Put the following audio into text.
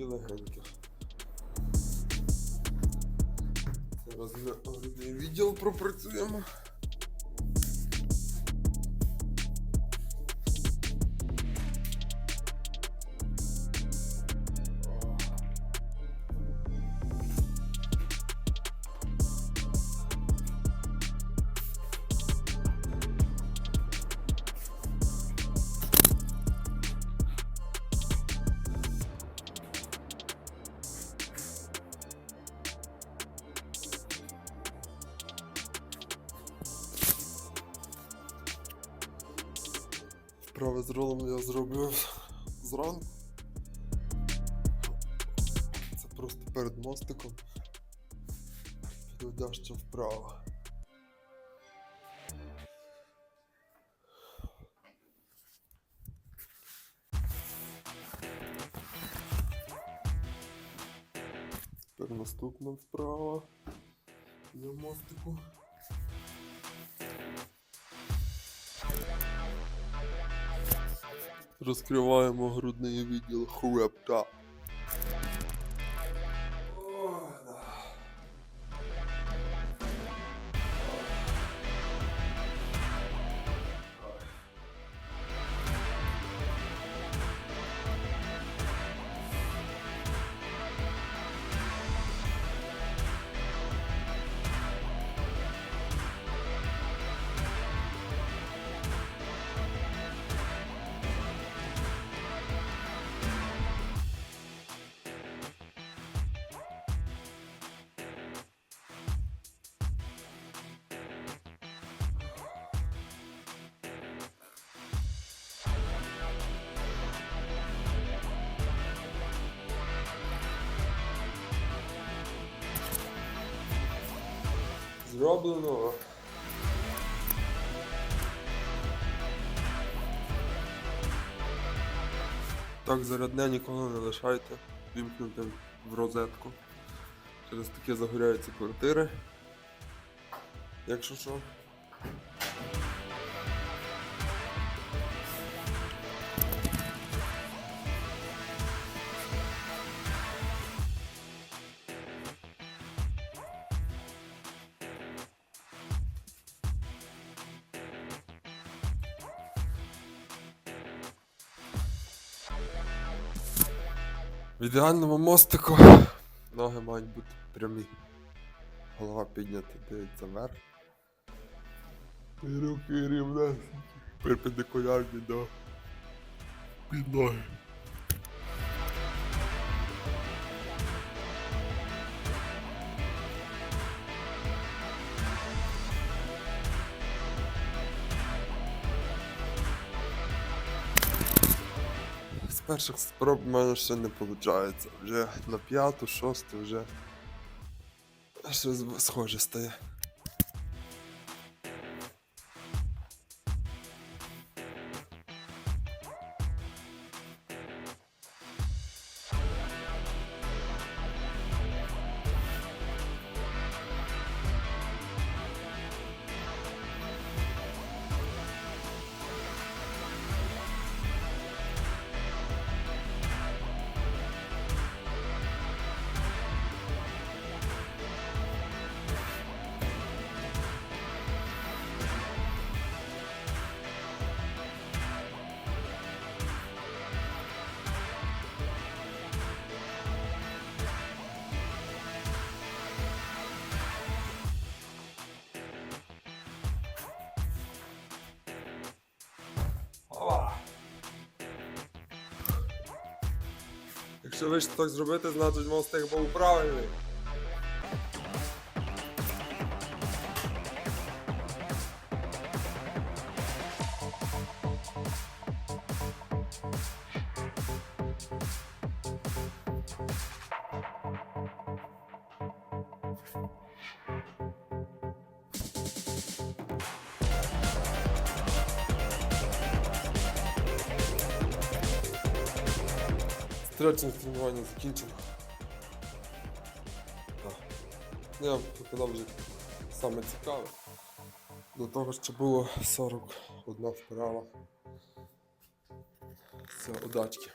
дві легенькі. Зараз ми відділ пропрацюємо. Вправи з ролом я зробив зранку. Це просто перед мостиком. Підводяще вправо. Тепер наступна вправа на мостику. Розкриваємо грудний відділ хребта. Зроблено. Так, зарядне ніколи не лишайте. Вімкнути в розетку. Через таке загоряються квартири. Якщо що. В ідеальному мостику ноги мають бути прямі. Голова піднята дивиться вверх. І руки рівнесенькі. Перпендикулярні до підлоги. Перших спроб в мене ще не виходить. Вже на п'яту, шосту вже щось схоже стає. Якщо вийшло так зробити, значить мостик був правильний. Стрілочне тренування закінчено. Так. Я показав вже саме цікаве. До того, що було 41 вправа. Це удачки.